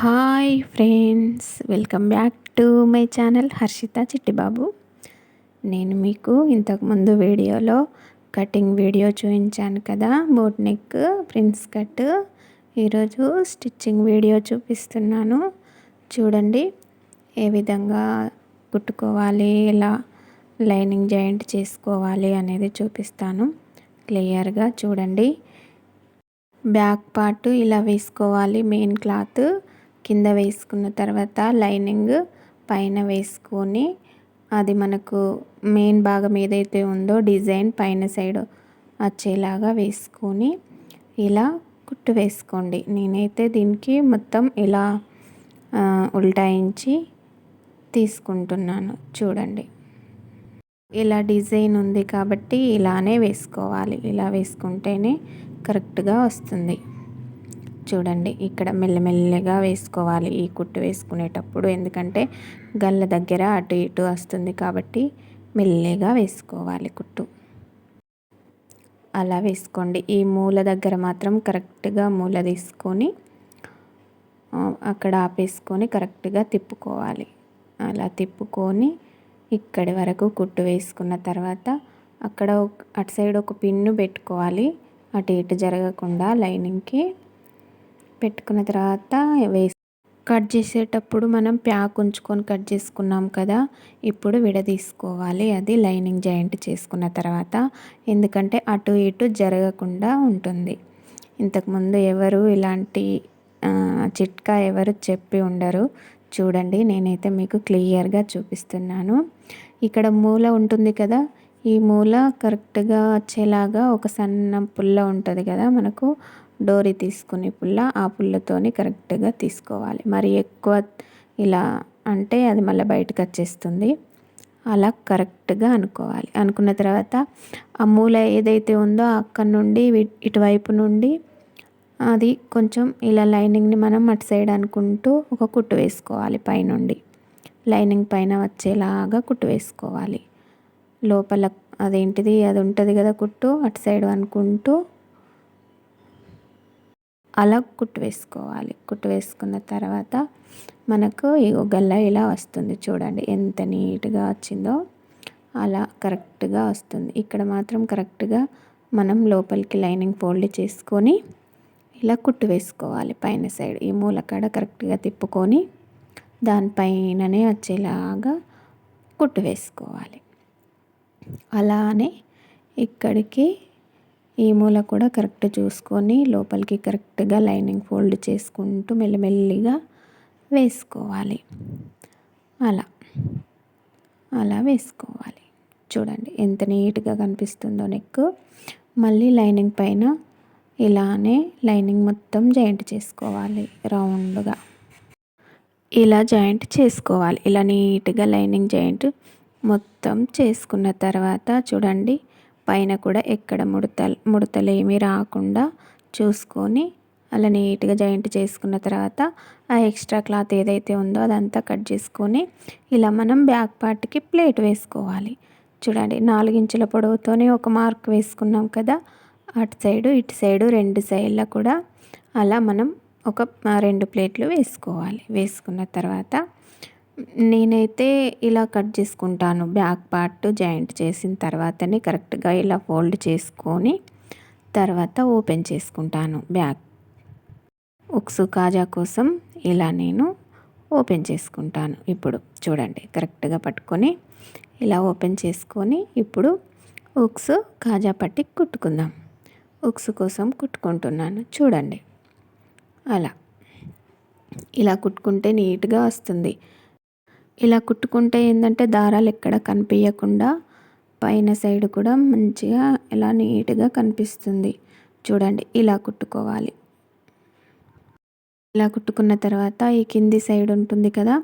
Hi friends welcome back to my channel Harshitha Chittibabu. నేను మీకు ఇంతకుముందు వీడియోలో కటింగ్ వీడియో చూపించాను కదా బోట్ నెక్ ప్రిన్స్ కట్. ఈరోజు స్టిచ్చింగ్ వీడియో చూపిస్తున్నాను. చూడండి ఏ విధంగా కుట్టుకోవాలి ఎలా లైనింగ్ జాయింట్ చేసుకోవాలి అనేది చూపిస్తాను. క్లియర్గా చూడండి. బ్యాక్ పార్ట్ ఇలా వేసుకోవాలి మెయిన్ క్లాత్. కింద వేసుకున్న తర్వాత లైనింగ్ పైన వేసుకొని అది మనకు మెయిన్ భాగం ఏదైతే ఉందో డిజైన్ పైన సైడ్ వచ్చేలాగా వేసుకొని ఇలా కుట్టు వేసుకోండి. నేనైతే దీనికి మొత్తం ఇలా ఉల్టాయించి తీసుకుంటున్నాను. చూడండి. ఇలా డిజైన్ ఉంది కాబట్టి ఇలానే వేసుకోవాలి. ఇలా వేసుకుంటేనే కరెక్ట్గా వస్తుంది. చూడండి ఇక్కడ మెల్లమెల్లగా వేసుకోవాలి ఈ కుట్టు వేసుకునేటప్పుడు. ఎందుకంటే గల్ల దగ్గర అటు ఇటు వస్తుంది కాబట్టి మెల్లగా వేసుకోవాలి కుట్టు. అలా వేసుకోండి. ఈ మూల దగ్గర మాత్రం కరెక్ట్గా మూల తీసుకొని అక్కడ ఆపేసుకొని కరెక్ట్గా తిప్పుకోవాలి. అలా తిప్పుకొని ఇక్కడి వరకు కుట్టు వేసుకున్న తర్వాత అక్కడ అటు సైడ్ ఒక పిన్ను పెట్టుకోవాలి. అటు ఇటు జరగకుండా లైనింగ్కి పెట్టుకున్న తర్వాత వేసి కట్ చేసేటప్పుడు మనం ప్యాక్ ఉంచుకొని కట్ చేసుకున్నాం కదా ఇప్పుడు విడదీసుకోవాలి. అది లైనింగ్ జాయింట్ చేసుకున్న తర్వాత ఎందుకంటే అటు ఇటు జరగకుండా ఉంటుంది. ఇంతకుముందు ఎవరు ఇలాంటి చిట్కా ఎవరు చెప్పి ఉండరు. చూడండి నేనైతే మీకు క్లియర్గా చూపిస్తున్నాను. ఇక్కడ మూల ఉంటుంది కదా ఈ మూల కరెక్ట్గా వచ్చేలాగా ఒక సన్న పుల్ల ఉంటుంది కదా మనకు డోరీ తీసుకుని పుల్ల ఆ పుల్లతోని కరెక్ట్గా తీసుకోవాలి. మరి ఎక్కువ ఇలా అంటే అది మళ్ళీ బయటకు వచ్చేస్తుంది. అలా కరెక్ట్గా అనుకోవాలి. అనుకున్న తర్వాత ఆ మూల ఏదైతే ఉందో అక్కడ నుండి ఇటువైపు నుండి అది కొంచెం ఇలా లైనింగ్ని మనం అటు సైడ్ అనుకుంటూ ఒక కుట్టు వేసుకోవాలి పైనుండి. లైనింగ్ పైన వచ్చేలాగా కుట్టు వేసుకోవాలి. లోపల అదేంటిది అది ఉంటుంది కదా కుట్టు అటు సైడ్ అనుకుంటూ అలా కుట్టు వేసుకోవాలి. కుట్టు వేసుకున్న తర్వాత మనకు ఈ గల్ల ఇలా వస్తుంది చూడండి. ఎంత నీట్గా వచ్చిందో అలా కరెక్ట్గా వస్తుంది. ఇక్కడ మాత్రం కరెక్ట్గా మనం లోపలికి లైనింగ్ ఫోల్డ్ చేసుకొని ఇలా కుట్టు వేసుకోవాలి పైన సైడ్. ఈ మూలకాడ కరెక్ట్గా తిప్పుకొని దానిపైననే వచ్చేలాగా కుట్టు వేసుకోవాలి. అలానే ఇక్కడికి ఈ మూల కూడా కరెక్ట్ చూసుకొని లోపలికి కరెక్ట్గా లైనింగ్ ఫోల్డ్ చేసుకుంటూ మెల్లమెల్లిగా వేసుకోవాలి. అలా. అలా వేసుకోవాలి. చూడండి ఎంత నీట్గా కనిపిస్తుందో నెక్. మళ్ళీ లైనింగ్ పైన ఇలానే లైనింగ్ మొత్తం జాయింట్ చేసుకోవాలి రౌండ్గా. ఇలా జాయింట్ చేసుకోవాలి. ఇలా నీట్గా లైనింగ్ జాయింట్ మొత్తం చేసుకున్న తర్వాత చూడండి పైన కూడా ఎక్కడ ముడతలు ముడతలు ఏమీ రాకుండా చూసుకొని అలా నీట్గా జాయింట్ చేసుకున్న తర్వాత ఆ ఎక్స్ట్రా క్లాత్ ఏదైతే ఉందో అదంతా కట్ చేసుకొని ఇలా మనం బ్యాక్ పార్ట్కి ప్లేట్ వేసుకోవాలి. చూడండి నాలుగించుల పొడవుతోనే ఒక మార్క్ వేసుకున్నాం కదా అటు సైడు ఇటు సైడు రెండు సైడ్ల కూడా అలా మనం ఒక రెండు ప్లేట్లు వేసుకోవాలి. వేసుకున్న తర్వాత నేనైతే ఇలా కట్ చేసుకుంటాను. బ్యాక్ పార్ట్ జాయింట్ చేసిన తర్వాతనే కరెక్ట్గా ఇలా ఫోల్డ్ చేసుకొని తర్వాత ఓపెన్ చేసుకుంటాను బ్యాక్. ఉక్సు కాజా కోసం ఇలా నేను ఓపెన్ చేసుకుంటాను. ఇప్పుడు చూడండి కరెక్ట్గా పట్టుకొని ఇలా ఓపెన్ చేసుకొని ఇప్పుడు ఉక్స్ కాజా పట్టి కుట్టుకుందాం. ఉక్స్ కోసం కుట్టుకుంటున్నాను. చూడండి అలా. ఇలా కుట్టుకుంటే నీట్గా వస్తుంది. ఇలా కుట్టుకుంటే ఏంటంటే దారాలు ఎక్కడ కనిపించకుండా పైన సైడ్ కూడా మంచిగా ఇలా నీట్గా కనిపిస్తుంది. చూడండి ఇలా కుట్టుకోవాలి. ఇలా కుట్టుకున్న తర్వాత ఈ కింది సైడ్ ఉంటుంది కదా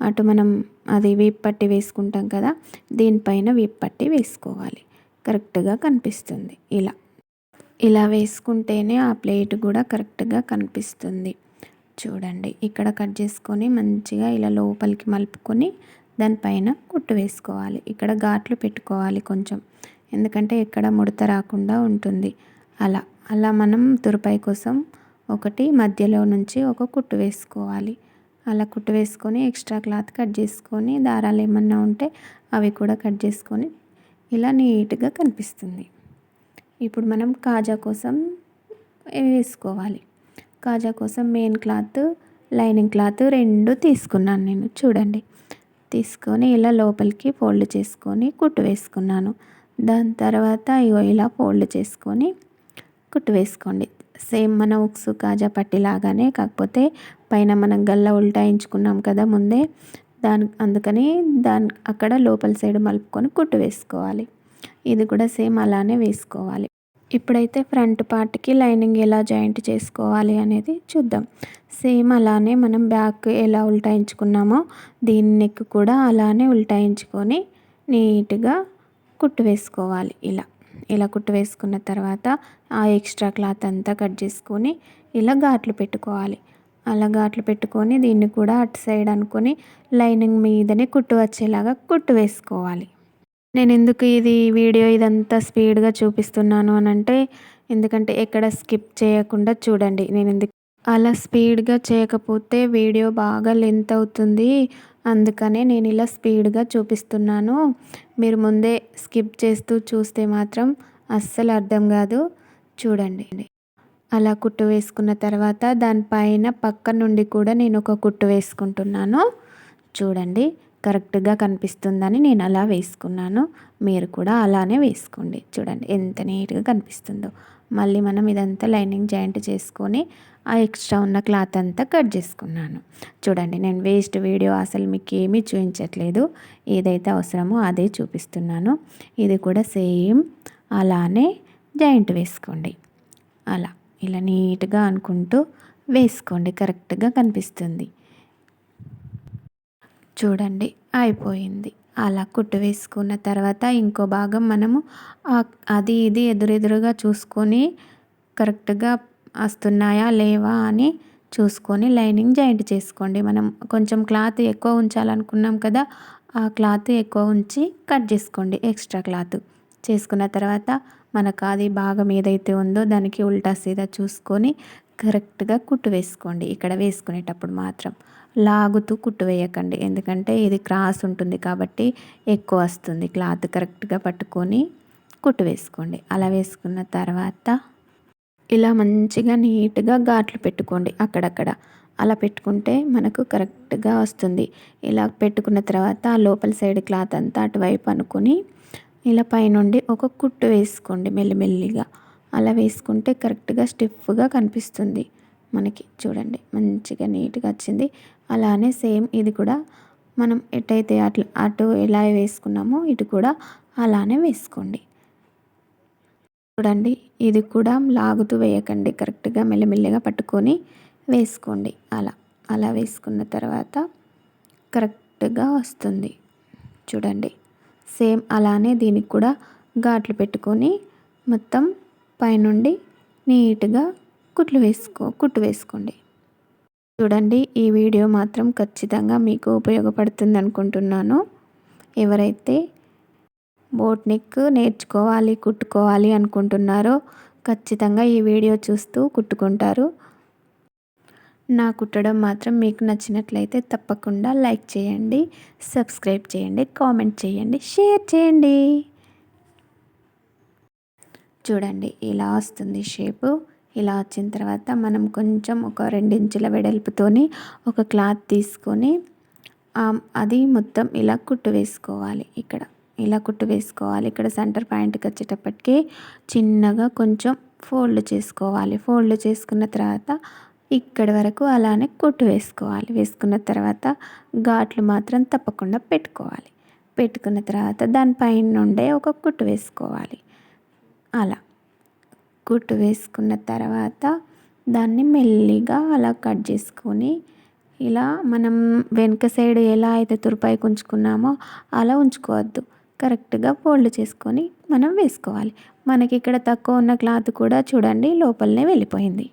అటు మనం అది వీప్ పట్టి వేసుకుంటాం కదా దీనిపైన వీప్ పట్టి వేసుకోవాలి. కరెక్ట్గా కనిపిస్తుంది. ఇలా. ఇలా వేసుకుంటేనే ఆ ప్లేట్ కూడా కరెక్ట్గా కనిపిస్తుంది. చూడండి. ఇక్కడ కట్ చేసుకొని మంచిగా ఇలా లోపలికి మలుపుకొని దానిపైన కుట్టు వేసుకోవాలి. ఇక్కడ ఘాట్లు పెట్టుకోవాలి కొంచెం. ఎందుకంటే ఎక్కడ ముడత రాకుండా ఉంటుంది. అలా. అలా మనం తురుపై కోసం ఒకటి మధ్యలో నుంచి ఒక కుట్టు వేసుకోవాలి. అలా కుట్టు వేసుకొని ఎక్స్ట్రా క్లాత్ కట్ చేసుకొని దారాలు ఏమన్నా ఉంటే అవి కూడా కట్ చేసుకొని ఇలా నీట్గా కనిపిస్తుంది. ఇప్పుడు మనం కాజా కోసం వేసుకోవాలి. కాజా కోసం మెయిన్ క్లాత్ లైనింగ్ క్లాత్ రెండు తీసుకున్నాను నేను. చూడండి. తీసుకొని ఇలా లోపలికి ఫోల్డ్ చేసుకొని కుట్టు వేసుకున్నాను. దాని తర్వాత ఇగో ఇలా ఫోల్డ్ చేసుకొని కుట్టు వేసుకోండి. సేమ్ మన ఉక్సు కాజా పట్టి లాగానే కాకపోతే పైన మనం గల్ల ఉల్టాయించుకున్నాం కదా ముందే దాని అందుకని దాని అక్కడ లోపల సైడ్ మలుపుకొని కుట్టు వేసుకోవాలి. ఇది కూడా సేమ్ అలానే వేసుకోవాలి. ఇప్పుడైతే ఫ్రంట్ పార్ట్కి లైనింగ్ ఎలా జాయింట్ చేసుకోవాలి అనేది చూద్దాం. సేమ్ అలానే మనం బ్యాక్ ఎలా ఉల్టాయించుకున్నామో దీని నెక్ కూడా అలానే ఉల్టాయించుకొని నీట్గా కుట్టు వేసుకోవాలి. ఇలా ఇలా కుట్టు వేసుకున్న తర్వాత ఆ ఎక్స్ట్రా క్లాత్ అంతా కట్ చేసుకొని ఇలా ఘాట్లు పెట్టుకోవాలి. అలా ఘాట్లు పెట్టుకొని దీన్ని కూడా అటు సైడ్ అనుకొని లైనింగ్ మీదనే కుట్టు వచ్చేలాగా కుట్టు వేసుకోవాలి. నేను ఎందుకు ఇది వీడియో ఇదంతా స్పీడ్గా చూపిస్తున్నాను అని అంటే ఎందుకంటే ఎక్కడ స్కిప్ చేయకుండా చూడండి. నేను ఎందుకు అలా స్పీడ్గా చేయకపోతే వీడియో బాగా లెంత్ అవుతుంది. అందుకనే నేను ఇలా స్పీడ్గా చూపిస్తున్నాను. మీరు ముందే స్కిప్ చేస్తూ చూస్తే మాత్రం అస్సలు అర్థం కాదు. చూడండి. అలా కుట్టు వేసుకున్న తర్వాత దానిపైన పక్క నుండి కూడా నేను ఒక కుట్టు వేసుకుంటున్నాను. చూడండి. కరెక్ట్గా కనిపిస్తుందని నేను అలా వేసుకున్నాను. మీరు కూడా అలానే వేసుకోండి. చూడండి ఎంత నీట్గా కనిపిస్తుందో. మళ్ళీ మనం ఇదంతా లైనింగ్ జాయింట్ చేసుకొని ఆ ఎక్స్ట్రా ఉన్న క్లాత్ అంతా కట్ చేసుకున్నాను. చూడండి నేను వేస్ట్ వీడియో అసలు మీకు ఏమీ చూపించట్లేదు. ఏదైతే అవసరమో అదే చూపిస్తున్నాను. ఇది కూడా సేమ్ అలానే జాయింట్ వేసుకోండి. అలా ఇలా నీట్గా అనుకుంటూ వేసుకోండి. కరెక్ట్గా కనిపిస్తుంది. చూడండి అయిపోయింది. అలా కుట్టు వేసుకున్న తర్వాత ఇంకో భాగం మనము అది ఇది ఎదురెదురుగా చూసుకొని కరెక్ట్గా వస్తున్నాయా లేవా అని చూసుకొని లైనింగ్ జాయింట్ చేసుకోండి. మనం కొంచెం క్లాత్ ఎక్కువ ఉంచాలనుకున్నాం కదా ఆ క్లాత్ ఎక్కువ ఉంచి కట్ చేసుకోండి ఎక్స్ట్రా క్లాత్. చేసుకున్న తర్వాత మనకు అది భాగం ఏదైతే ఉందో దానికి ఉల్టా సీదా చూసుకొని కరెక్ట్గా కుట్టు వేసుకోండి ఇక్కడ వేసుకునేటప్పుడు మాత్రం. లాగుతూ కుట్టు వేయకండి. ఎందుకంటే ఇది క్రాస్ ఉంటుంది కాబట్టి ఎక్కువ వస్తుంది. క్లాత్ కరెక్ట్గా పట్టుకొని కుట్టు వేసుకోండి. అలా వేసుకున్న తర్వాత ఇలా మంచిగా నీట్గా ఘాట్లు పెట్టుకోండి అక్కడక్కడ. అలా పెట్టుకుంటే మనకు కరెక్ట్గా వస్తుంది. ఇలా పెట్టుకున్న తర్వాత ఆ లోపల సైడ్ క్లాత్ అంతా అటువైపు అనుకొని ఇలా పైనుండి ఒక కుట్టు వేసుకోండి మెల్లిమెల్లిగా. అలా వేసుకుంటే కరెక్ట్గా స్టిఫ్గా కనిపిస్తుంది. మనకి చూడండి మంచిగా నీట్గా వచ్చింది. అలానే సేమ్ ఇది కూడా మనం ఎటైతే అట్లా అటు ఎలా వేసుకున్నామో ఇటు కూడా అలానే వేసుకోండి. చూడండి ఇది కూడా లాగుతూ వేయకండి కరెక్ట్గా మెల్లమెల్లగా పట్టుకొని వేసుకోండి. అలా అలా వేసుకున్న తర్వాత కరెక్ట్గా వస్తుంది. చూడండి సేమ్ అలానే దీనికి కూడా ఘాట్లు పెట్టుకొని మొత్తం పైనుండి నీట్గా కుట్లు వేసుకో కుట్టు వేసుకోండి. చూడండి ఈ వీడియో మాత్రం ఖచ్చితంగా మీకు ఉపయోగపడుతుంది అనుకుంటున్నాను ఎవరైతే బోట్ నెక్ నేర్చుకోవాలి కుట్టుకోవాలి అనుకుంటున్నారో ఖచ్చితంగా ఈ వీడియో చూస్తూ కుట్టుకుంటారు. నా కుట్టడం మాత్రం మీకు నచ్చినట్లయితే తప్పకుండా లైక్ చేయండి సబ్స్క్రైబ్ చేయండి కామెంట్ చేయండి షేర్ చేయండి. చూడండి ఇలా వస్తుంది షేపు. ఇలా వచ్చిన తర్వాత మనం కొంచెం ఒక రెండించుల వెడల్పుతోని ఒక క్లాత్ తీసుకొని అది మొత్తం ఇలా కుట్టు వేసుకోవాలి ఇక్కడ. ఇలా కుట్టు వేసుకోవాలి. ఇక్కడ సెంటర్ పాయింట్కి వచ్చేటప్పటికి చిన్నగా కొంచెం ఫోల్డ్ చేసుకోవాలి. ఫోల్డ్ చేసుకున్న తర్వాత ఇక్కడి వరకు అలానే కుట్టు వేసుకోవాలి. వేసుకున్న తర్వాత ఘాట్లు మాత్రం తప్పకుండా పెట్టుకోవాలి. పెట్టుకున్న తర్వాత దానిపైన నుండే ఒక కుట్టు వేసుకోవాలి. అలా. కుట్టు వేసుకున్న తర్వాత దాన్ని మెల్లిగా అలా కట్ చేసుకొని ఇలా మనం వెనుక సైడ్ ఎలా అయితే తురుపైకి ఉంచుకున్నామో అలా ఉంచుకోవద్దు. కరెక్ట్గా ఫోల్డ్ చేసుకొని మనం వేసుకోవాలి. మనకి ఇక్కడ తక్కువ ఉన్న క్లాత్ కూడా చూడండి లోపలనే వెళ్ళిపోయింది.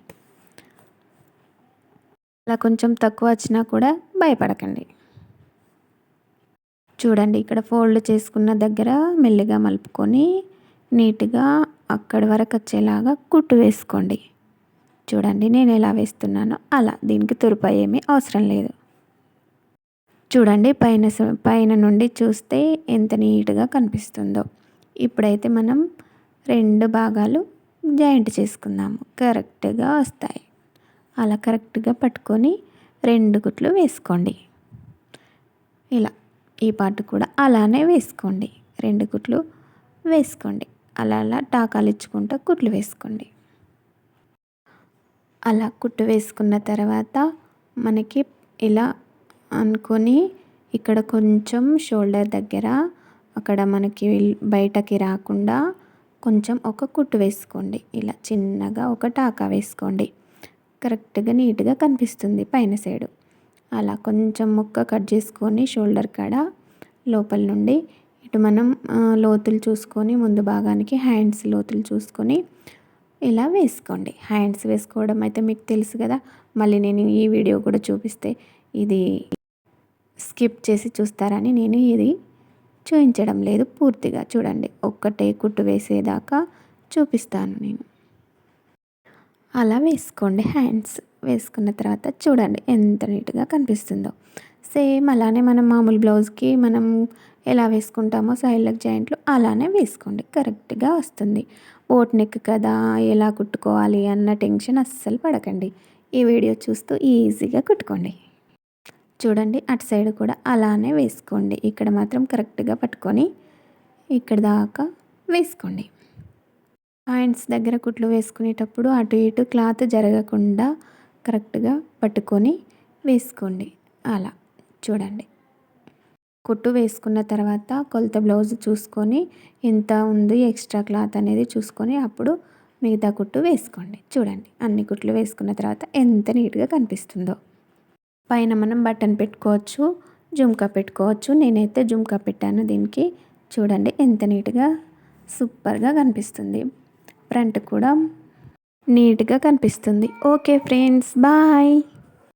అలా కొంచెం తక్కువ వచ్చినా కూడా భయపడకండి. చూడండి ఇక్కడ ఫోల్డ్ చేసుకున్న దగ్గర మెల్లిగా మలుపుకొని నీట్గా అక్కడి వరకు వచ్చేలాగా కుట్టు వేసుకోండి. చూడండి నేను ఎలా వేస్తున్నానో అలా. దీనికి తురుప ఏమీ అవసరం లేదు. చూడండి పైన పైన నుండి చూస్తే ఎంత నీట్గా కనిపిస్తుందో. ఇప్పుడైతే మనం రెండు భాగాలు జాయింట్ చేసుకుందాము. కరెక్ట్గా వస్తాయి. అలా కరెక్ట్గా పట్టుకొని రెండు కుట్లు వేసుకోండి. ఇలా. ఈ పాటు కూడా అలానే వేసుకోండి. రెండు కుట్లు వేసుకోండి. అలా అలా టాకాలు ఇచ్చుకుంటూ కుట్లు వేసుకోండి. అలా కుట్టు వేసుకున్న తర్వాత మనకి ఇలా అనుకొని ఇక్కడ కొంచెం షోల్డర్ దగ్గర అక్కడ మనకి బయటకి రాకుండా కొంచెం ఒక కుట్టు వేసుకోండి. ఇలా చిన్నగా ఒక టాకా వేసుకోండి. కరెక్ట్గా నీట్గా కనిపిస్తుంది పైన సైడు. అలా కొంచెం ముక్క కట్ చేసుకొని షోల్డర్ కాడ లోపల నుండి ఇటు మనం లోతులు చూసుకొని ముందు భాగానికి హ్యాండ్స్ లోతులు చూసుకొని ఇలా వేసుకోండి. హ్యాండ్స్ వేసుకోవడం అయితే మీకు తెలుసు కదా. మళ్ళీ నేను ఈ వీడియో కూడా చూపిస్తే ఇది స్కిప్ చేసి చూస్తారని నేను ఇది చూపించడం లేదు పూర్తిగా. చూడండి ఒక్కటే కుట్టు వేసేదాకా చూపిస్తాను నేను. అలా వేసుకోండి హ్యాండ్స్. వేసుకున్న తర్వాత చూడండి ఎంత నీట్గా కనిపిస్తుందో. సేమ్ అలానే మనం మామూలు బ్లౌజ్కి మనం ఎలా వేసుకుంటామో సైడ్లకు జాయింట్లు అలానే వేసుకోండి. కరెక్ట్గా వస్తుంది. బోట్ నెక్ కదా ఎలా కుట్టుకోవాలి అన్న టెన్షన్ అస్సలు పడకండి. ఈ వీడియో చూస్తూ ఈజీగా కుట్టుకోండి. చూడండి అటు సైడ్ కూడా అలానే వేసుకోండి. ఇక్కడ మాత్రం కరెక్ట్గా పట్టుకొని ఇక్కడ దాకా వేసుకోండి. పాయింట్స్ దగ్గర కుట్లు వేసుకునేటప్పుడు అటు ఇటు క్లాత్ జరగకుండా కరెక్ట్గా పట్టుకొని వేసుకోండి. అలా చూడండి. కుట్టు వేసుకున్న తర్వాత కొలత బ్లౌజ్ చూసుకొని ఎంత ఉంది ఎక్స్ట్రా క్లాత్ అనేది చూసుకొని అప్పుడు మిగతా కుట్టు వేసుకోండి. చూడండి అన్ని కుట్లు వేసుకున్న తర్వాత ఎంత నీట్గా కనిపిస్తుందో. పైన మనం బటన్ పెట్టుకోవచ్చు జుమ్కా పెట్టుకోవచ్చు. నేనైతే జుమ్కా పెట్టాను దీనికి. చూడండి ఎంత నీట్గా సూపర్గా కనిపిస్తుంది. ఫ్రంట్ కూడా నీట్గా కనిపిస్తుంది. Okay friends bye!